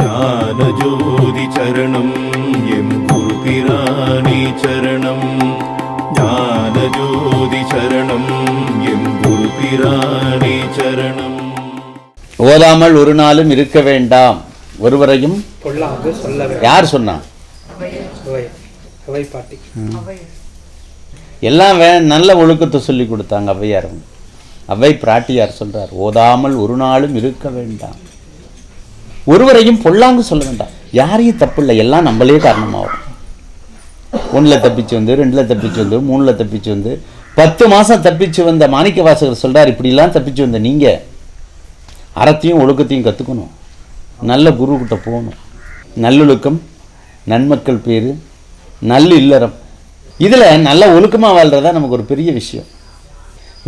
ஞானஜோதி சரணம் எம் குரு பிராணி சரணம். ஞானஜோதி சரணம் எம் குரு பிராணி சரணம். ஓதாமல் ஒரு நாளும் இருக்க வேண்டாம். ஒருவரையும் யார் சொன்னா? அவை அவை பாட்டி. எல்லாம் வே நல்ல ஒழுக்கத்தை சொல்லி கொடுத்தாங்க ஔவையார். அவ்வை பிராட்டியார் சொல்றார் ஓதாமல் ஒரு நாளும் இருக்க வேண்டாம். ஒருவரையும் பொல்லாங்கு சொல்ல வேண்டாம். யாரையும் தப்பு இல்லை எல்லாம் நம்மளே காரணமாகும். ஒன்றில் தப்பிச்சு வந்து ரெண்டில் தப்பிச்சு வந்து மூணில் தப்பிச்சு வந்து பத்து மாதம் தப்பிச்சு வந்த மாணிக்க வாசகர் சொல்கிறார் இப்படிலாம் தப்பிச்சு வந்த நீங்கள் அறத்தையும் ஒழுக்கத்தையும் கற்றுக்கணும் நல்ல குருக்கிட்ட போகணும். நல்லொழுக்கம் நன்மக்கள் பேர் நல்ல இல்லறம். இதில் நல்ல ஒழுக்கமாக வாழ்கிறதா நமக்கு ஒரு பெரிய விஷயம்.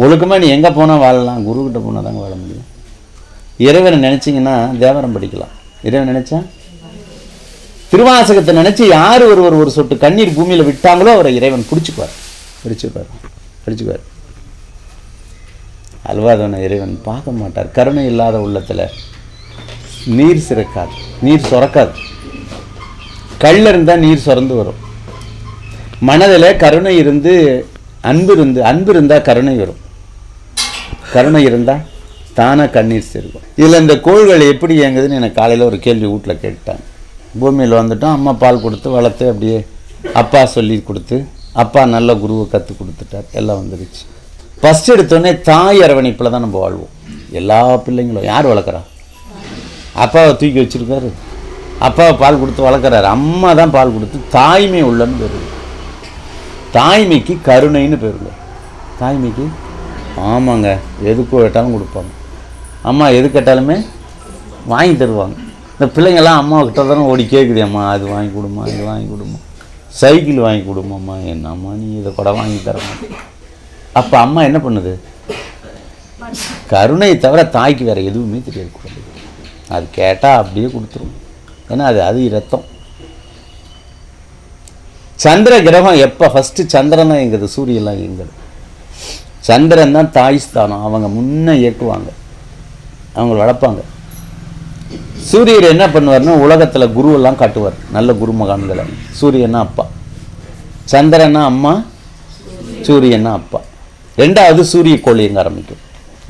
ஒழுக்கமாக நீ எங்கே போனால் வாழலாம்? குருக்கிட்ட போனால் தாங்க வாழ முடியும். இறைவனை நினச்சிங்கன்னா தேவரம் படிக்கலாம். இறைவன் நினச்சா? திருவாசகத்தை நினச்சி யார் ஒருவர் ஒரு சொட்டு கண்ணீர் பூமியில் விட்டாங்களோ அவரை இறைவன் பிடிச்சிக்குவார். பிடிச்சிக்குவார். பிடிச்சிக்குவார். அல்வாதவனை இறைவன் பார்க்க மாட்டார். கருணை இல்லாத உள்ளத்தில் நீர் சிறக்காது. நீர் சுரக்காது. கல் இருந்தால் நீர் சுரந்து வரும். மனதில் கருணை இருந்து அன்பு இருந்து அன்பு இருந்தால் கருணை வரும். கருணை இருந்தால் தானாக கண்ணீர் சேர்க்கும் இதில் இந்த கோள்கள் எப்படி இயங்குதுன்னு எனக்கு காலையில் ஒரு கேள்வி வீட்டில் கேட்டாங்க. பூமியில் வந்துட்டோம் அம்மா பால் கொடுத்து வளர்த்து அப்படியே அப்பா சொல்லி கொடுத்து அப்பா நல்ல குருவை கற்றுக் கொடுத்துட்டார். எல்லாம் வந்துடுச்சு ஃபஸ்ட் எடுத்தோடனே தாய் அரவணைப்பில் தான் நம்ம வாழ்வோம். எல்லா பிள்ளைங்களும். யார் வளர்க்குறா? அப்பாவை தூக்கி வச்சிருக்காரு. அப்பாவை பால் கொடுத்து வளர்க்குறாரு. அம்மா தான் பால் கொடுத்து தாய்மை உள்ளன்னு பேர் தாய்மைக்கு கருணைன்னு பேர் தாய்மைக்கு ஆமாங்க. எதுக்கு கேட்டாலும் கொடுப்பாங்க. அம்மா எது கேட்டாலுமே வாங்கி தருவாங்க. இந்த பிள்ளைங்கள்லாம் அம்மா கிட்ட தானே ஓடி கேட்குது அம்மா அது வாங்கி கொடுமா இது வாங்கி கொடுமா சைக்கிள் வாங்கி கொடுமாம்மா என்னம்மா நீ இதை கூட வாங்கி தரமா அப்போ அம்மா என்ன பண்ணுது? கருணையை தவிர தாய்க்கு வேறு எதுவுமே தெரியாது குழந்தைக்கு அது கேட்டால் அப்படியே கொடுத்துரும். ஏன்னா அது அது ரத்தம் சந்திர கிரகம் எப்போ ஃபஸ்ட்டு சந்திரனா எங்கிறது சூரியன்லாம் எங்குது சந்திரன் தான் தாய் ஸ்தானம். அவங்க முன்ன இயக்குவாங்க. அவங்க வளர்ப்பாங்க. சூரியர் என்ன பண்ணுவார்னா உலகத்தில் குருவெல்லாம் காட்டுவார். நல்ல குருமகான்களை சூரியன்னா அப்பா. சந்திரன்னா அம்மா சூரியன்னா அப்பா. ரெண்டாவது சூரிய கோழி இயங்க ஆரம்பிக்கும்.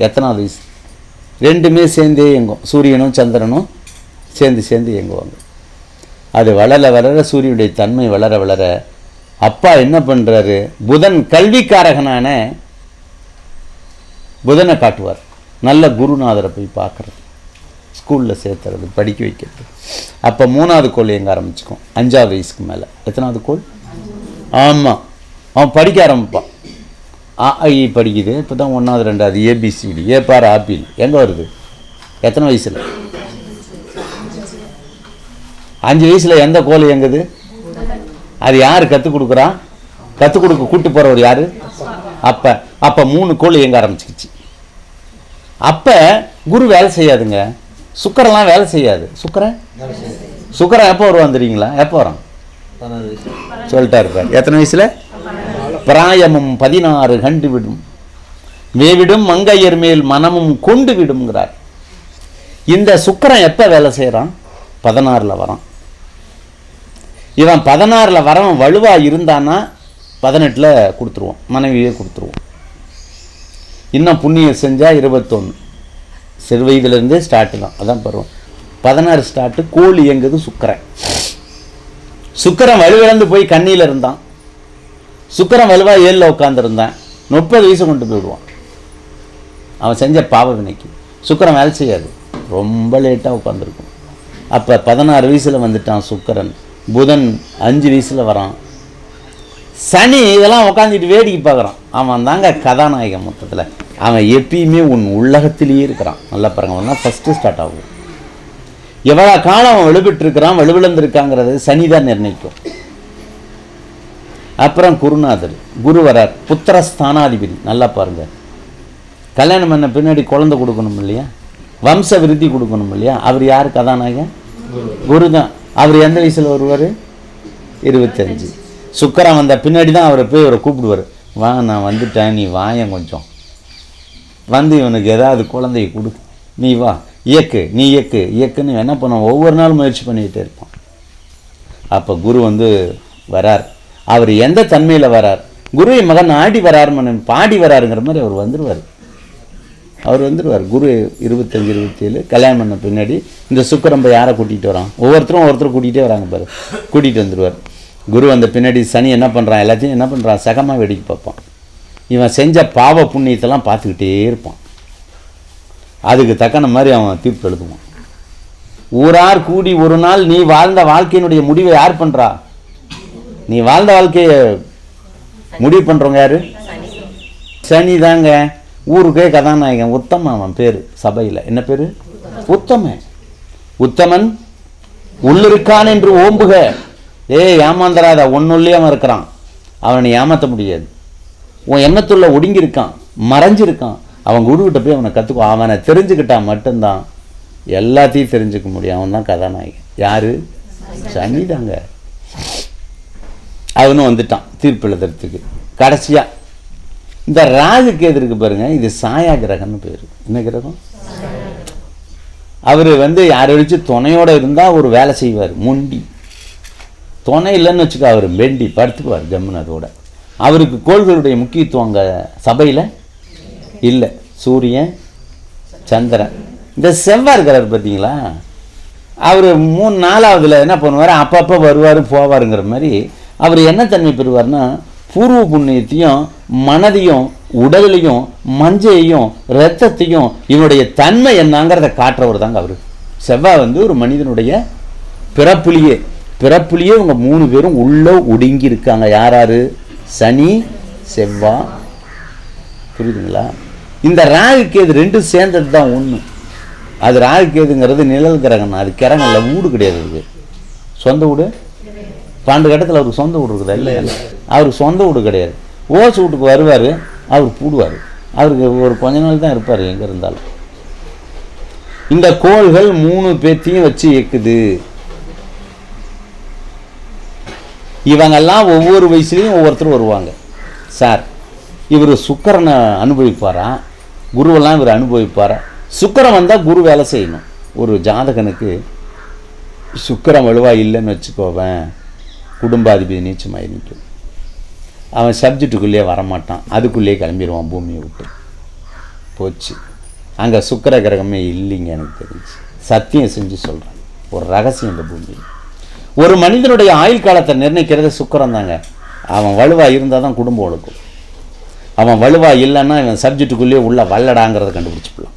எத்தனாவது வயசு? ரெண்டுமே சேர்ந்தே இயங்கும். சூரியனும் சந்திரனும் சேர்ந்து சேர்ந்து இயங்குவாங்க. அது வளர வளர சூரியனுடைய தன்மை வளர வளர அப்பா என்ன பண்ணுறாரு புதன் கல்விக்காரகனான புதனை காட்டுவார். நல்ல குருநாதரை போய் பார்க்குறது ஸ்கூலில் சேர்த்துறது படிக்க வைக்கிறது. அப்போ மூணாவது கோள் எங்கே ஆரம்பிச்சுக்கும். அஞ்சாவது வயசுக்கு மேலே. எத்தனாவது கோள் ஆமாம் அவன் படிக்க ஆரம்பிப்பான். ஆ ஐ படிக்குது. இப்போ தான் ஒன்றாவது ரெண்டாவது ஏபிசிடி ஏ பார் ஆப்பிள் எங்கே வருது? எத்தனை வயசில்? அஞ்சு வயசில் எந்த கோல் இயங்குது? அது யார் கற்றுக் கொடுக்குறா? கற்றுக் கொடுக்க கூட்டு போகிறவர் யார்? அப்போ. அப்போ மூணு கோல் இயங்க ஆரம்பிச்சிக்கிச்சு அப்போ குரு வேலை செய்யாதுங்க. சுக்கரெல்லாம் வேலை செய்யாது. சுக்கரன்? சுக்கரன் எப்போ வருவான் தெரியுங்களா? எப்போ வரான்? சொல்லிட்டா இருப்பார் எத்தனை வயசில்? பிராயமும் பதினாறு கண்டு விடும் மேவிடும் மங்கையர் மேல் மனமும் கொண்டு விடுங்கிறார் இந்த சுக்கரன் எப்போ வேலை செய்கிறான் பதினாறில் வரான். இவன் பதினாறில் வரவன் வலுவாக இருந்தான்னா பதினெட்டில் கொடுத்துருவோம் மனைவியே கொடுத்துருவோம் இன்னும் புண்ணியம் செஞ்சால் இருபத்தொன்று சிறு வயதுலேருந்தே ஸ்டார்ட் தான். அதான் பருவம். பதினாறு ஸ்டார்ட்டு கோழி இயங்குது சுக்கரன். சுக்கரன் வலுவிழந்து போய் கண்ணியில் இருந்தான். சுக்கரன் வலுவாக ஏழில் உட்காந்துருந்தான் முப்பது வயசு கொண்டு போயிடுவான் அவன் செஞ்ச பாவ வினைக்கு. சுக்கரன் வேலை செய்யாது. ரொம்ப லேட்டாக உட்காந்துருக்கும் அப்போ பதினாறு வயசில் வந்துட்டான் சுக்கரன். புதன் அஞ்சு வயசில் வரான். சனி இதெல்லாம் உட்காந்துட்டு வேடிக்கை பார்க்குறான். அவன் தாங்க கதாநாயகன் மொத்தத்தில். அவன் எப்பயுமே உன் உள்ளகத்திலேயே இருக்கிறான். நல்லா பாருங்க அவன் தான் ஃபஸ்ட்டு ஸ்டார்ட் ஆகும் எவ்வளோ காலம் அவன் வலுப்பெற்றிருக்கிறான் வலுவிழந்திருக்காங்கிறது சனி தான் நிர்ணயிக்கும். அப்புறம் குருநாதர் குருவரர் புத்திர ஸ்தானாதிபதி. நல்லா பாருங்க. கல்யாணம் பண்ண பின்னாடி குழந்தை கொடுக்கணும் இல்லையா? வம்ச விருத்தி கொடுக்கணும் இல்லையா? அவர் யார்? கதாநாயகன்? குரு தான். அவர் எந்த வயசில் வருவார்? இருபத்தஞ்சு. சுக்கரன் வந்த பின்னாடி தான் அவரை போய் இவரை கூப்பிடுவார். வா நான் வந்துட்டேன் நீ வாயன் கொஞ்சம். வந்து இவனுக்கு ஏதாவது குழந்தைய கொடு. நீ வா இயக்கு நீ இயக்கு இயக்குன்னு என்ன பண்ணுவோம் ஒவ்வொரு நாளும் முயற்சி பண்ணிக்கிட்டே இருப்பான். அப்போ குரு வந்து வரார். அவர் எந்த தன்மையில் வரார்? குருவை மகன் ஆடி வரார் பாடி வராருங்கிற மாதிரி அவர் வந்துடுவார் அவர் வந்துடுவார் குரு இருபத்தஞ்சு இருபத்தேழு கல்யாணம் பண்ண பின்னாடி இந்த சுக்கரம்பை யாரை கூட்டிகிட்டு வரான்? ஒவ்வொருத்தரும் ஒவ்வொருத்தரும் கூட்டிகிட்டே வராங்க பாரு. கூட்டிகிட்டு வந்துடுவார் குரு அந்த பின்னாடி சனி என்ன பண்ணுறான் எல்லாத்தையும் என்ன பண்ணுறான் சகமாக வேடிக்கை பார்ப்பான். இவன் செஞ்ச பாவ புண்ணியத்தெல்லாம் பார்த்துக்கிட்டே இருப்பான். அதுக்கு தக்கன மாதிரி அவன் தீர்ப்பு எழுதுவான். ஊரார் கூடி ஒரு நாள் நீ வாழ்ந்த வாழ்க்கையினுடைய முடிவை யார் பண்ணுறா நீ வாழ்ந்த வாழ்க்கையை முடிவு பண்ணுறவங்க யார்? சனி தாங்க. ஊருக்கே கதாநாயகன். உத்தமன் அவன் பேர். சபையில். என்ன பேர்? உத்தமன். உத்தமன் உள்ளிருக்கான் என்று ஓம்புக. ஏய் ஏமாந்தராத ஒன்னுள்ளே அவன் இருக்கிறான். அவனை ஏமாற்ற முடியாது. உன் எண்ணத்துள்ள ஒடுங்கியிருக்கான். மறைஞ்சிருக்கான். அவன் குருக்கிட்ட போய் அவனை கற்றுக்கோ அவனை தெரிஞ்சுக்கிட்டா மட்டும்தான் எல்லாத்தையும் தெரிஞ்சுக்க முடியும். அவன் தான் கதாநாயகன். யார்? சனி தாங்க. அவனும் வந்துட்டான் தீர்ப்பு எழுதுறதுக்கு. கடைசியாக இந்த ராகு கேது இருக்கு இது சாயா கிரகம்னு பேர். என்ன கிரகம்? அவர் வந்து யாரை வச்சு துணையோட இருந்தால் ஒரு வேலை செய்வார். முண்டி. துணை இல்லைன்னு வச்சுக்க அவர் வெண்டி படுத்துக்குவார் ஜம்முன்னு அதோட. அவருக்கு கோள்களுடைய முக்கியத்துவம் அங்கே சபையில் இல்லை. சூரியன் சந்திரன். இந்த செவ்வாய் இருக்கிறார் பார்த்தீங்களா அவர் மூணு நாலாவதுல என்ன பண்ணுவார்? அப்பப்போ வருவார் போவாருங்கிற மாதிரி அவர் என்ன தன்மை பெறுவார்னா பூர்வ புண்ணியத்தையும் மனதையும் உடலையும் மஞ்சையையும் இரத்தத்தையும் இவனுடைய தன்மை என்னங்கிறத காட்டுறவர் தாங்க அவர். செவ்வாய் வந்து ஒரு மனிதனுடைய பிறப்புலியே. பிறப்புலேயே இவங்க மூணு பேரும் உள்ளே ஒடுங்கி இருக்காங்க. யார் யார்? சனி செவ்வா. புரியுதுங்களா? இந்த ராகு கேது ரெண்டும் சேர்ந்தது தான் ஒன்று அது ராகு கேதுங்கிறது நிழல் கிரகம். அது கிரகம்ல வீடு கிடையாது அதுக்கு சொந்த வீடு? பன்னெண்டு கட்டத்தில் அவருக்கு சொந்த வீடு இருக்குதா? இல்லை அவருக்கு சொந்த வீடு கிடையாது. ஓசு வீட்டுக்கு வருவார் அவர் பூடுவார். அவருக்கு ஒரு கொஞ்ச நாள் தான் இருப்பார் எங்கே இருந்தாலும். இந்த கோள்கள் மூணு பேத்தையும் வச்சு இயக்குது. இவங்கெல்லாம் ஒவ்வொரு வயசுலேயும் ஒவ்வொருத்தரும் வருவாங்க. சார் இவர் சுக்கரனை அனுபவிப்பாரா? குருவெல்லாம் இவர் அனுபவிப்பாரா? சுக்கரன் வந்தால் குரு வேலை செய்யணும். ஒரு ஜாதகனுக்கு சுக்கரம் வலுவாக இல்லைன்னு வச்சுக்கோவேன். குடும்பாதிபதி நீச்சமாகி நிற்கும் அவன் சப்ஜெக்டுக்குள்ளேயே வரமாட்டான். அதுக்குள்ளேயே கிளம்பிடுவான் பூமியை விட்டு. போச்சு. அங்கே சுக்கிர கிரகமே இல்லைங்க எனக்கு தெரிஞ்சு. சத்தியம் செஞ்சு சொல்கிறேன் ஒரு ரகசியம் இந்த பூமியில். ஒரு மனிதனுடைய ஆயுள் காலத்தை நிர்ணயிக்கிறது சுக்கரம் தாங்க அவன் வலுவா இருந்தால் தான் குடும்பம் ஒழுக்கும் அவன் வலுவா இல்லைன்னா இவன் சப்ஜெக்டுக்குள்ளேயே உள்ள வல்லடாங்கிறத கண்டுபிடிச்சிக்கலாம்.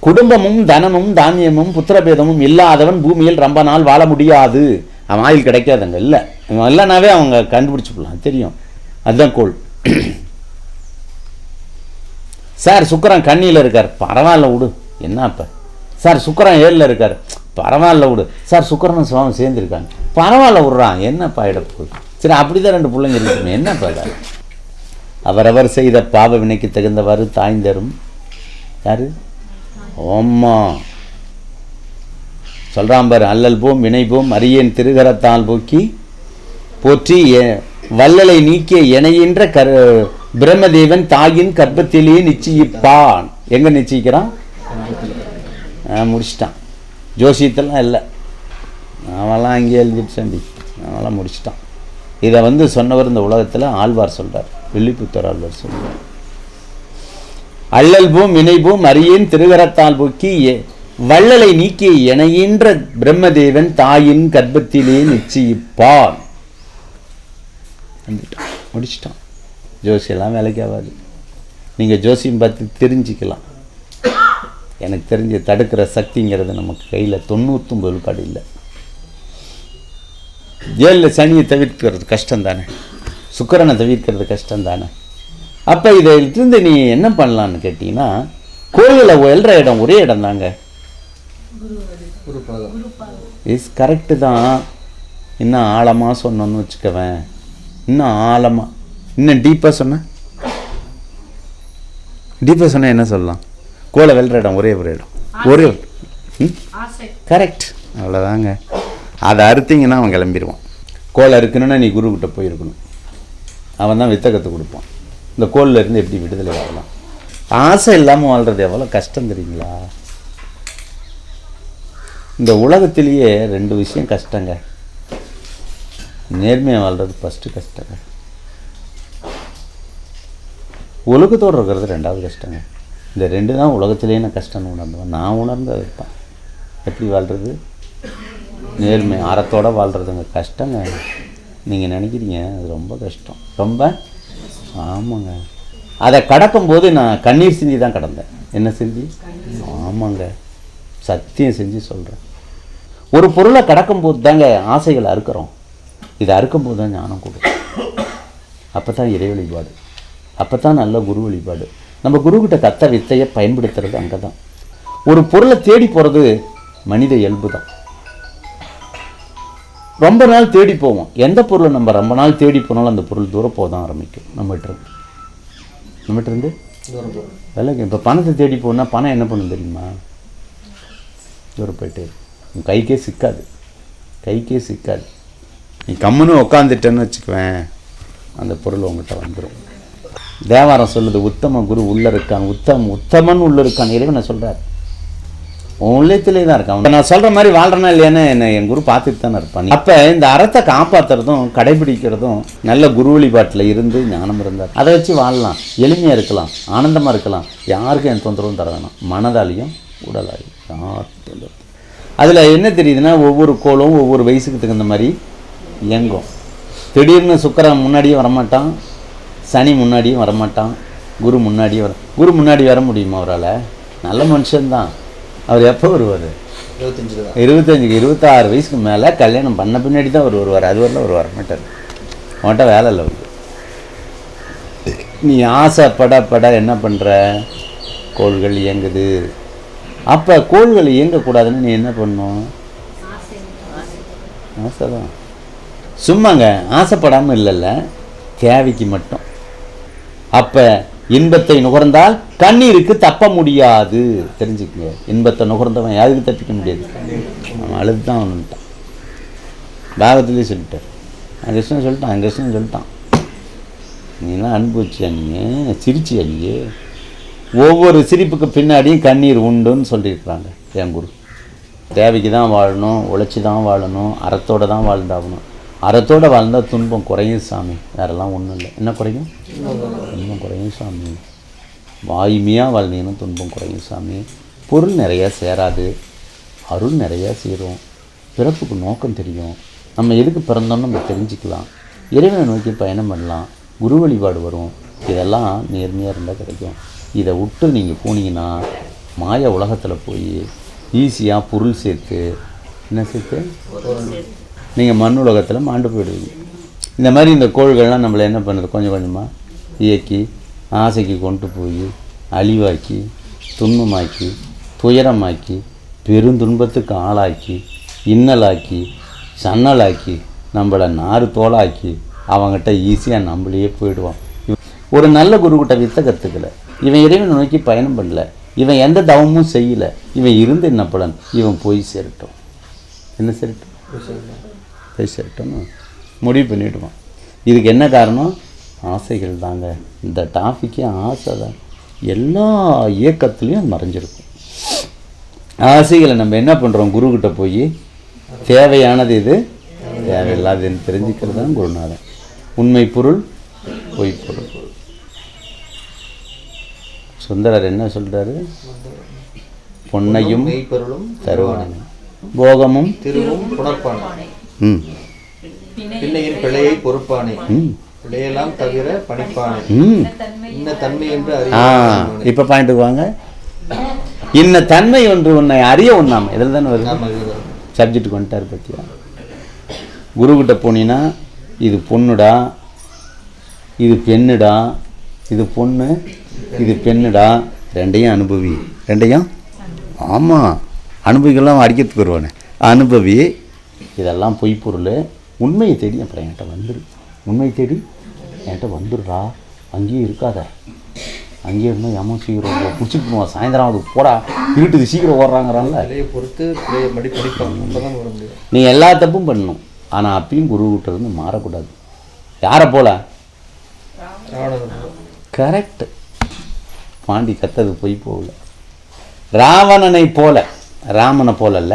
குடும்பமும் தனமும் தானியமும் புத்திரபேதமும் இல்லாதவன் பூமியில் ரொம்ப நாள் வாழ முடியாது. அவன் ஆயுள் கிடைக்காதுங்க. இல்லை. இவன் இல்லைனாவே அவங்க கண்டுபிடிச்சிக்கலாம். தெரியும். அதுதான் கோள் சார் சுக்கரன் கண்ணியில் இருக்கார். பரவாயில்ல விடு. என்ன அப்போ? சார் சுக்கரன் ஏழில் இருக்கார். பரவாயில்ல விடு. சார் சுக்கரனும் சுவாமி சேர்ந்துருக்காங்க. பரவாயில்ல விட்றான் என்னப்பா இடப்போகுது சரி அப்படி தான் ரெண்டு பிள்ளைங்க இருக்குமே என்னப்பா இது? அவரவர் செய்த பாவ வினைக்கு தகுந்தவாறு தாய்ந்தரும் யாரு? ஓம்மா சொல்கிறான் பாரு அல்லல் போம் வினை போம் அரியேன் திருகரத்தால் போக்கி போற்றி எ- நீக்கிய இணையின்ற கரு பிரம்மதேவன் தாயின் கர்ப்பத்திலேயே நிச்சயிப்பான். எங்கே நிச்சயிக்கிறான்? முடிச்சிட்டான். ஜோசியத்தெல்லாம் இல்லை. அவெல்லாம் அங்கேயே எழுதிடுச்சாண்டி அவெல்லாம் முடிச்சிட்டான் இதை வந்து சொன்னவர் இந்த உலகத்தில் ஆழ்வார் சொல்கிறார் வில்லிபுத்தர் ஆழ்வார் சொல்கிறார் அள்ளல் பூம் வினைபூம் அரியேன் திருகரத்தால் போக்கி வள்ளலை நீக்கி இணையின்ற பிரம்மதேவன் தாயின் கர்ப்பத்திலே நிச்சயிப்பான். வந்துட்டான் முடிச்சிட்டான் ஜோசியெல்லாம் வேலைக்கு ஆகாது. நீங்கள் ஜோசியம் பார்த்து தெரிஞ்சுக்கலாம். எனக்கு தெரிஞ்ச தடுக்கிற சக்திங்கிறது நமக்கு கையில் தொண்ணூத்தொம்பது விழுக்காடு இல்லை. ஏழில் சனியை தவிர்க்கிறது கஷ்டம் தானே சுக்கிரனை தவிர்க்கிறது கஷ்டம் தானே அப்போ இதிலிருந்து நீ என்ன பண்ணலான்னு கேட்டிங்கன்னா கோயிலில் எழுற இடம் ஒரே இடம் தாங்க. இஸ் கரெக்டு தான். இன்னும் ஆழமாக சொன்னோன்னு வச்சுக்கவேன். இன்னும் ஆழமாக இன்னும் டீப்பாக சொன்ன? டீப்பாக சொன்ன என்ன சொல்லலாம்? கோலை வெல்ற இடம் ஒரே ஒரு இடம். ஒரே கரெக்ட் அவ்வளோதாங்க அதை அறுத்தீங்கன்னா அவன் கிளம்பிடுவான். கோலை இருக்கணும்னா நீ குருக்கிட்ட போயிருக்கணும். அவன் தான் வித்தை கற்றுக் கொடுப்பான். இந்த கோல்ல இருந்து எப்படி விடுதலை ஆகலாம்? ஆசை இல்லாமல் வாழ்கிறது எவ்வளோ கஷ்டம் தெரியுங்களா? இந்த உலகத்திலேயே ரெண்டு விஷயம் கஷ்டங்க. நேர்மையாக வாழ்றது ஃபஸ்ட்டு கஷ்டங்க. ஒழுக்கத்தோடு இருக்கிறது ரெண்டாவது கஷ்டங்க. இந்த ரெண்டு தான் உலகத்திலே நான் கஷ்டம்னு உணர்ந்தவன். நான் உணர்ந்தது தான் எப்படி வாழ்கிறது நேர்மை அறத்தோடு வாழ்கிறதுங்க கஷ்டங்க. நீங்கள் நினைக்கிறீங்க அது ரொம்ப கஷ்டம். ரொம்ப? ஆமாங்க. அதை கடக்கும்போது நான் கண்ணீர் சிந்தி தான் கடந்தேன். என்ன சிந்தி? ஆமாங்க. சத்தியம் செஞ்சு சொல்கிறேன் ஒரு பொருளை கடக்கும்போது தாங்க ஆசைகளை அறுக்கிறோம். இதை அறுக்கும்போது தான் ஞானம் கொடுக்கும். அப்போ தான் இறை வழிபாடு அப்போ தான் நல்ல குரு வழிபாடு. நம்ம குருக்கிட்ட கத்த வித்தையை பயன்படுத்துறது அங்கே தான் ஒரு பொருளை தேடி போகிறது மனித இயல்பு தான் ரொம்ப நாள் தேடி போவோம். எந்த பொருளை நம்ம ரொம்ப நாள் தேடி போனாலும் அந்த பொருள் தூரம் போக தான் ஆரம்பிக்கும். நம்மகிட்ட இருந்து. நம்மகிட்ட இருந்து? விலைக்கு இப்போ பணத்தை தேடி போனால் பணம் என்ன பண்ணும் தெரியுமா? தூரம் போயிட்டே. உன் கைக்கே சிக்காது. கைக்கே சிக்காது. நீ கம்முன்னு உக்காந்துட்டேன்னு வச்சுக்குவேன் அந்த பொருள் உங்ககிட்ட வந்துடும் தேவாரம் சொல்லுது உத்தம குரு உள்ள இருக்கான் உத்தம் உத்தமன் உள்ள இருக்கான். இறைவனை சொல்கிறார் உன் உள்ளத்திலே தான் இருக்கான் நான் சொல்கிற மாதிரி வாழ்றேனா இல்லையான்னு என்ன என் குரு பார்த்துட்டு தானே இருப்பான். அப்போ இந்த அறத்தை காப்பாத்துறதும் கடைபிடிக்கிறதும் நல்ல குரு வழிபாட்டில் இருந்து ஞானம் இருந்தார். அதை வச்சு வாழலாம். எளிமையாக இருக்கலாம். ஆனந்தமாக இருக்கலாம். யாருக்கும் என் தொந்தரவும் தர வேணாம். மனதாலையும் உடலாலையும். யாருக்கும் தொந்தரவு. அதில் என்ன தெரியுதுன்னா ஒவ்வொரு கோளும் ஒவ்வொரு வயசுக்கு தகுந்த மாதிரி இயங்கும். திடீர்னு சுக்கரன் முன்னாடியே வரமாட்டான். சனி முன்னாடியும் வரமாட்டான் குரு முன்னாடியே வர குரு முன்னாடி வர முடியுமா அவரால்? நல்ல மனுஷன்தான். அவர் எப்போ வருவார்? இருபத்தஞ்சு தான். இருபத்தஞ்சுக்கு இருபத்தாறு வயசுக்கு மேலே கல்யாணம் பண்ண பின்னாடி தான் அவர் வருவார். அது வரல அவர் வரமாட்டார் அவன்கிட்ட வேலை இல்லை அவருக்கு. நீ ஆசைப்பட பட என்ன பண்ணுற கோள்கள் இயங்குது. அப்போ கோள்கள் இயங்கக்கூடாதுன்னு நீ என்ன பண்ணணும் ஆசைதான். சும்மாங்க ஆசைப்படாமல் இல்லைல்ல. தேவைக்கு மட்டும். அப்போ இன்பத்தை நுகர்ந்தால் கண்ணீருக்கு தப்ப முடியாது. தெரிஞ்சுக்கங்க. இன்பத்தை நுகர்ந்தவன் யாருக்கு தப்பிக்க முடியாது? அவன் அழுதுதான் அவனுட்டான் பாகத்திலே சொல்லிட்டார். கிருஷ்ணன் சொல்லிட்டான் கிருஷ்ணன் சொல்லிட்டான். நீலாம் அனுபவிச்சியா நீங்கள் சிரிச்சியா நீ? ஒவ்வொரு சிரிப்புக்கு பின்னாடியும் கண்ணீர் உண்டுன்னு சொல்லியிருக்கிறாங்க என் குரு. தேவைக்கு தான் வாழணும் உழைச்சி தான் வாழணும் அறத்தோடு தான் வாழ்ந்தாகணும். அறத்தோடு வாழ்ந்தால் துன்பம் குறையும் சாமி. வேறெல்லாம் ஒன்றும் இல்லை. என்ன குறையும்? துன்பம் குறையும் சாமி. வாய்மையாக வாழ்ந்தீங்கன்னா துன்பம் குறையும் சாமி. பொருள் நிறையா சேராது. அருள் நிறையா சேரும். பிறப்புக்கு நோக்கம் தெரியும். நம்ம எதுக்கு பிறந்தோம்னு நம்ம தெரிஞ்சுக்கலாம். இறைவனை நோக்கி பயணம் பண்ணலாம். குரு வழிபாடு வரும். இதெல்லாம் நேர்மையாக இருந்தால் கிடைக்கும். இதை விட்டு நீங்கள் போனீங்கன்னா மாய உலகத்தில் போய் ஈஸியாக பொருள் சேர்த்து என்ன சேர்த்து? நீங்கள் மண் உலகத்தில் மாண்டு போயிடுவீங்க. இந்த மாதிரி இந்த கோள்கள்லாம் நம்மளை என்ன பண்ணுது? கொஞ்சம் கொஞ்சமாக இயக்கி ஆசைக்கு கொண்டு போய் அழிவாக்கி துன்பமாக்கி துயரமாக்கி பெருந்துன்பத்துக்கு ஆளாக்கி இன்னலாக்கி சன்னலாக்கி நம்மளை நாறு தோலாக்கி அவங்ககிட்ட ஈஸியாக நம்மளையே போயிடுவான். ஒரு நல்ல குருக்கிட்ட வித்த கற்றுக்கல இவன் இறைவனை நோக்கி பயணம் பண்ணல. இவன் எந்த தவமும் செய்யலை. இவன் இருந்து என்ன பலன்? இவன் போய் சேரட்டும். என்ன சேரட்டும்? போய் சேரட்டும்னு முடிவு பண்ணிவிடுவான் இதுக்கு என்ன காரணம்? ஆசைகள் தாங்க. இந்த டாபிக்கே ஆசை தான். எல்லா இயக்கத்துலேயும் மறைஞ்சிருக்கும். ஆசைகளை நம்ம என்ன பண்ணுறோம் குருக்கிட்ட போய் தேவையானது இது தேவையில்லாததுன்னு தெரிஞ்சுக்கிறது தான் குருநாதன். உண்மை பொருள் பொய் பொருள். சுந்தரர் என்ன சொல்றாரு? பொன்னையும் தருவான் போகமும் திருவும் புணர்ப்பானை பிள்ளையின் பிழையை பொறுப்பானை. ம். பிழையெல்லாம் தவிர பணிப்பானை. இன்ன தன்மை என்று ஆ அறிய இப்போ பாயிண்ட்டுக்கு வாங்க. இன்ன தன்மை ஒன்று உன்னை அறிய உண்ணாம இதில் தானே வருது? சப்ஜெக்ட்டுக்கு வந்துட்டார் பத்தியா? குருக்கிட்ட போனீங்கன்னா இது பொண்ணுடா இது பெண்ணுடா இது பொண்ணு இது பெண்ணுடா ரெண்டையும் அனுபவி. ரெண்டையும்? ஆமாம் அனுபவிக்கலாம் அடிக்கிறதுக்கு வருவானே. அனுபவி இதெல்லாம் பொய் பொருள் உண்மையை தேடி அப்புறம் என்கிட்ட வந்துரு. உண்மையை தேடி என்கிட்ட வந்துடுறா அங்கேயே இருக்காத. அங்கேயே இருந்தால் ஏமா சீக்கிரம் பிடிச்சிட்டு போவான். சாயந்தரம் அது போடா. இருட்டுது சீக்கிரம் ஓடுறாங்கிறான்ல. பொறுத்து நீ எல்லா தப்பும் பண்ணணும். ஆனால் அப்பயும் குருக்கிட்ட இருந்து மாறக்கூடாது. யாரை போல? கரெக்ட் பாண்டி கத்தது பொய் போகல. ராவணனை போல. ராமனை போல இல்ல.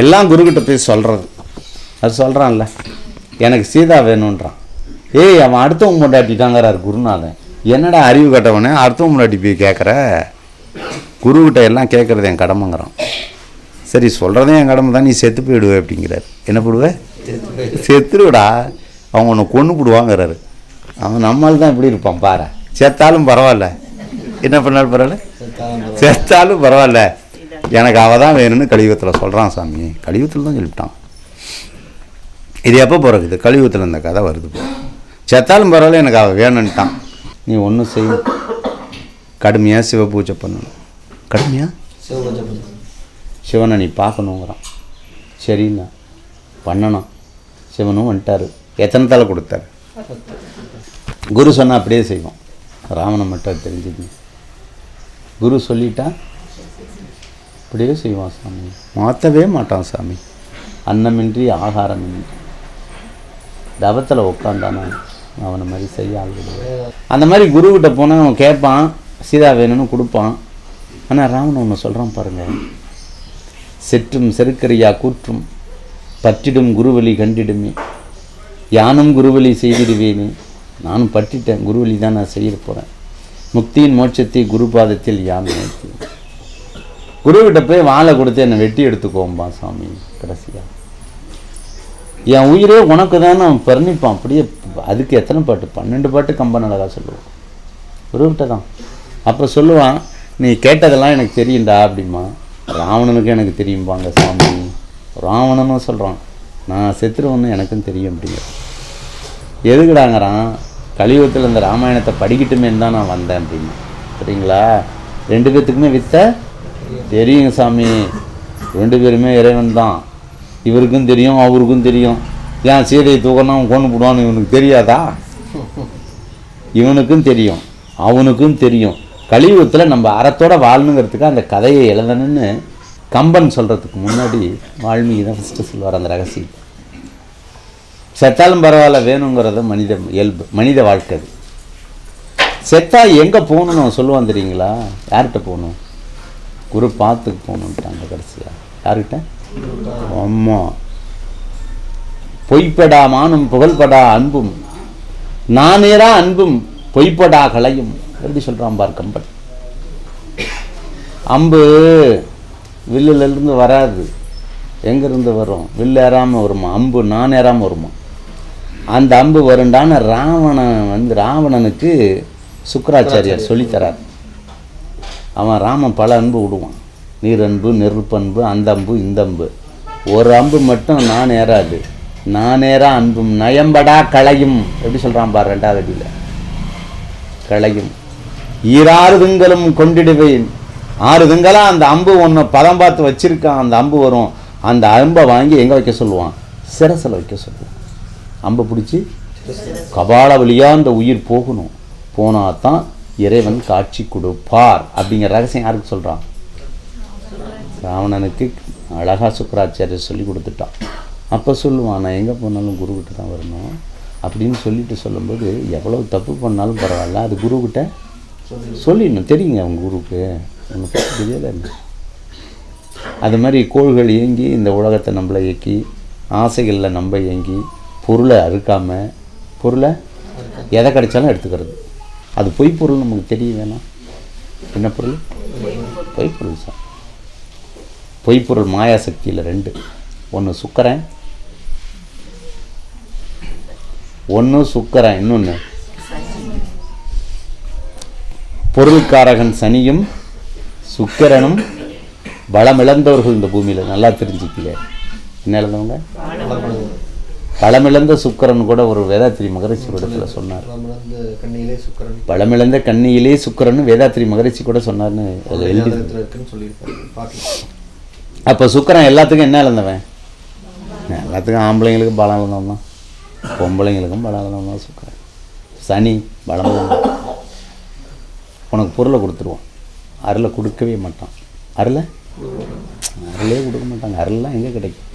எல்லாம் குருக்கிட்ட போய் சொல்கிறது அது சொல்கிறான்ல எனக்கு சீதா வேணுன்றான். ஏய் அவன் அடுத்தவங்க முன்னாடி தாங்கிறார் குருநாதன். என்னடா அறிவு கட்டவனே அடுத்தவங்க முன்னாடி போய் கேட்குற குருக்கிட்ட எல்லாம் கேட்குறது என் கடமைங்கிறான். சரி சொல்கிறதே என் கடமை தான் நீ செத்து போயிடுவே அப்படிங்கிறார். என்ன போடுவே? செத்துருடா. அவங்க உன்னை கொன்று போடுவாங்கிறாரு. அவன் நம்மால் தான் இப்படி இருப்பான் பாரு செத்தாலும் பரவாயில்ல. என்ன பண்ணாலும் பரவாயில்ல? செத்தாலும் பரவாயில்ல. எனக்கு அவள் தான் வேணும்னு கலியுகத்தில் சொல்கிறான் சாமி. கலியுகத்தில் தான் சொல்லிவிட்டான். இது எப்போ பிறகுது? கலியுகத்தில் இந்த கதை வருது. செத்தாலும் பரவாயில்ல எனக்கு அவள் வேணும்ட்டான் நீ ஒன்றும் செய்ய கடுமையாக சிவ பூஜை பண்ணணும். கடுமையாக. சிவனை நீ பார்க்கணுங்கிறான். சரிண்ணா பண்ணணும். சிவனும் வந்துட்டார். எத்தனை தலை கொடுத்தாரு? குரு சொன்னால் அப்படியே செய்வோம் ராவண மட்டும் தெரிஞ்சுக்கணும். குரு சொல்லிட்டா அப்படியே செய்வான் சாமி. மாற்றவே மாட்டான் சாமி. அன்னமின்றி ஆகாரமின்றி. தவத்தில் உட்காந்தானா அவனை மாதிரி செய்ய ஆள். அந்த மாதிரி குருக்கிட்ட போனால் அவன் கேட்பான் சீதா வேணும்னு கொடுப்பான். ஆனால் ராவணன் ஒன்று சொல்கிறான் பாருங்கள் செற்றும் செருக்கரியா கூற்றும் பற்றிடும் குருவழி கண்டிடுமே. யானும் குருவழி செய்திடுவேனே. நானும் பற்றிட்டேன் குருவழி தான் நான் செய்ய போகிறேன் முக்தியின் மோட்சத்தை குருபாதத்தில் யான் நோக்கி குருவிட்ட போய் வாழை கொடுத்து என்னை வெட்டி எடுத்துக்கோம்பா சாமி கடைசியாக என் உயிரே உனக்கு தான் நான் பர்ணிப்பான் அப்படியே அதுக்கு எத்தனை பாட்டு? பன்னெண்டு பாட்டு கம்பன் அழகாக சொல்லுவான். குருவிட்ட தான். அப்போ சொல்லுவான் நீ கேட்டதெல்லாம் எனக்கு தெரியும்டா அப்படிமா ராவணனுக்கு எனக்கு தெரியும்பாங்க சாமி. ராவணனும் சொல்கிறான் நான் செத்துருவன்னு எனக்கும் தெரியும் அப்படிங்கிற எதுக்குடாங்கிறான்? கலியுகத்தில் இந்த ராமாயணத்தை படிக்கட்டுமேன்னு தான் நான் வந்தேன் அப்படின்னு சரிங்களா? ரெண்டு பேர்த்துக்குமே வித்த தெரியுங்க சாமி. ரெண்டு பேருமே இறைவன் தான். இவருக்கும் தெரியும் அவருக்கும் தெரியும். ஏன் சீதையை தூக்கணும் அவன் கொண்டு போடுவான்னு இவனுக்கு தெரியாதா? இவனுக்கும் தெரியும் அவனுக்கும் தெரியும். கலியுகத்தில் நம்ம அறத்தோட வாழணுங்கிறதுக்கு அந்த கதையை எழுதணும்னு கம்பன் சொல்கிறதுக்கு முன்னாடி வால்மீகி தான் ஃபஸ்ட்டு சொல்லுவார் அந்த ரகசியம் செத்தாலும் பரவாயில்ல வேணுங்கிறது மனித இயல்பு மனித வாழ்க்கை அது. செத்தா எங்கே போகணும்னு சொல்லுவான் தெரியுங்களா? யார்கிட்ட போகணும்? குரு பாத்துக்கு போகணுன்ட்டாங்க கடைசியா. யார்கிட்ட அம்மா. பொய்ப்படா மானும் புகழ்படா அன்பும். நானேரா அன்பும் பொய்ப்படா கலையும். எப்படி சொல்கிறான் பார் கம்பன். அம்பு வில்லுலேருந்து வராது. எங்கேருந்து வரும்? வில்லேறாமல் வருமா? அம்பு நான் ஏறாமல் வருமா? அந்த அம்பு வருண்டான ராவணன் வந்து ராவணனுக்கு சுக்கராச்சாரியார் சொல்லித்தரார். அவன் ராமன் பல அன்பு விடுவான். நீர் அன்பு நெருப்பன்பு அந்த அம்பு இந்த அம்பு ஒரு அம்பு மட்டும் நான் ஏறாது. நான் ஏறா அன்பும் நயம்படா களையும். எப்படி சொல்கிறான் பார் ரெண்டாவது அடியில்? களையும். ஈராறு திங்களும் கொண்டிடுவேன். ஆறு திங்களா அந்த அம்பு ஒன்று பதம் பார்த்து வச்சிருக்கான் அந்த அம்பு வரும். அந்த அம்பை வாங்கி எங்கே வைக்க சொல்லுவான்? சிரசில் வைக்க சொல்லுவான். அம்பை பிடிச்சி? கபால வழியா அந்த உயிர் போகணும். போனால் தான் இறைவன் காட்சி கொடுப்பார் அப்படிங்கிற ரகசியம் யாருக்கு சொல்கிறான் ராவணனுக்கு அழகா சுக்கராச்சாரியர் சொல்லி கொடுத்துட்டான். அப்போ சொல்லுவான் நான் எங்கே போனாலும் குருக்கிட்ட தான் வரணும். அப்படின்னு சொல்லிட்டு சொல்லும்போது எவ்வளோ தப்பு பண்ணாலும் பரவாயில்ல அது குருக்கிட்ட சொல்லிடணும். தெரியுங்க அவங்க குருவுக்கு ஒன்று தெரியல அது மாதிரி கோள்கள் இயங்கி இந்த உலகத்தை நம்மளை இயக்கி ஆசைகளில் நம்ம இயங்கி பொருளை அறுக்காமல் பொருளை எதை கிடைச்சாலும் எடுத்துக்கிறது. அது பொய் பொருள் நமக்கு தெரிய வேணாம். என்ன பொருள்? பொய் பொருள் சார். பொய் பொருள் மாயாசக்தியில் ரெண்டு. ஒன்று சுக்கரன் ஒன்று சுக்கரன் இன்னொன்று பொருள்காரகன் சனியும் சுக்கரனும் பலமிழந்தவர்கள் இந்த பூமியில். நல்லா தெரிஞ்சுக்கல என்ன இழந்தவங்க பலமிழந்த சுக்கிரன் கூட ஒரு வேதாத்திரி மகரிஷி இடத்துல சொன்னார். நம்மளந்து கண்ணியிலே சுக்கரன். வேதாத்திரி மகரிஷி கூட சொன்னார்னு எழுதி அப்போ சுக்கிரன் எல்லாத்துக்கும் என்ன இழந்தவன்? எல்லாத்துக்கும் ஆம்பளைங்களுக்கு பலம் இழந்தவன் தான். பொம்பளைங்களுக்கும் பலம் இழந்தவன் தான் சுக்கிரன். சனி பலம் உனக்கு பொருளை கொடுத்துருவான் அருளை கொடுக்கவே மாட்டான். அருளை? அருளே கொடுக்க மாட்டாங்க. அருள்லாம் எங்கே கிடைக்கும்?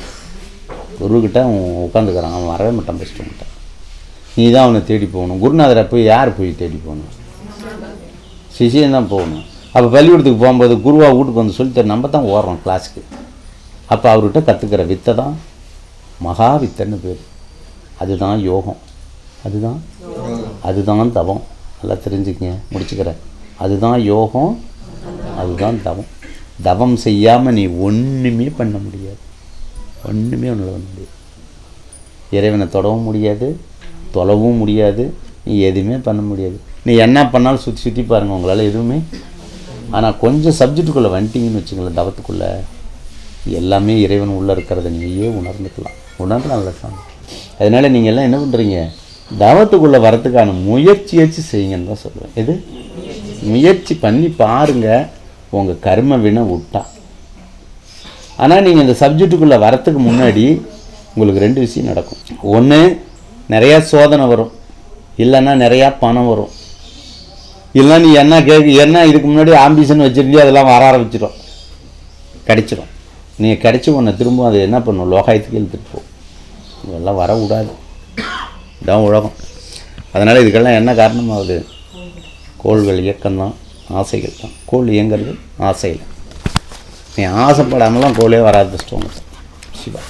குருக்கிட்ட அவன் உட்காந்துக்கிறான். அவன் வரவே மாட்டான் பெஸ்ட்டு மாட்டான் நீ தான் அவனை தேடி போகணும். குருநாதரை போய் யார் போய் தேடி போகணும்? சிஷியன் தான் போகணும். அப்போ பள்ளிக்கூடத்துக்கு போகும்போது குருவா வீட்டுக்கு வந்து சொல்லித்தர நம்ம தான் ஓடுறோம் கிளாஸுக்கு அப்போ அவர்கிட்ட கற்றுக்கிற வித்தை தான் மகா வித்தன்னு பேர். அதுதான் யோகம். அதுதான் அதுதான் தவம். நல்லா தெரிஞ்சுக்கங்க முடிச்சுக்கிறேன். அதுதான் யோகம் அதுதான் தவம். தவம் செய்யாமல் நீ ஒன்றுமே பண்ண முடியாது. ஒன்றுமே ஒன்றும் பண்ண முடியாது. இறைவனை தொடவும் முடியாது தொலைவும் முடியாது நீ எதுவுமே பண்ண முடியாது. நீ என்ன பண்ணாலும் சுற்றி சுற்றி பாருங்கள் உங்களால் எதுவுமே. ஆனால் கொஞ்சம் சப்ஜெக்டுக்குள்ளே வந்துட்டிங்கன்னு வச்சுங்களேன் தவத்துக்குள்ளே. எல்லாமே இறைவன் உள்ளே இருக்கிறத நீயே உணர்ந்துக்கலாம். உணரலாம்ல சாமி அதனால் நீங்கள் எல்லாம் என்ன பண்ணுறீங்க தவத்துக்குள்ளே வரத்துக்கான முயற்சியாச்சு செய்யுங்கன்னு தான் சொல்லுவேன் எது? முயற்சி பண்ணி பாருங்கள் உங்கள் கர்ம வினை விட்டா ஆனால் நீங்கள் இந்த சப்ஜெக்ட்டுக்குள்ளே வரத்துக்கு முன்னாடி உங்களுக்கு ரெண்டு விஷயம் நடக்கும். ஒன்று நிறையா சோதனை வரும். இல்லைன்னா நிறையா பணம் வரும். இல்லைன்னா நீ என்ன கேட்கு என்ன இதுக்கு முன்னாடி ஆம்பிஷன் வச்சுருந்தியோ அதெல்லாம் வர ஆரம்பிச்சிடும். கிடச்சிடும். நீங்கள் கிடச்சி உன்னை திரும்ப அது என்ன பண்ணும்? லோகாயத்துக்கு இழுத்துட்டு போகும் இதெல்லாம் வரக்கூடாது. இதான் உலகம். அதனால் இதுக்கெல்லாம் என்ன காரணமாகுது கோள்கள் இயக்கம்தான். ஆசைகள் தான் கோள் இயங்கிறது ஆசையில். நீ ஆசைப்படாமலாம் கோலே வராது ஸ்டோன் சிவா.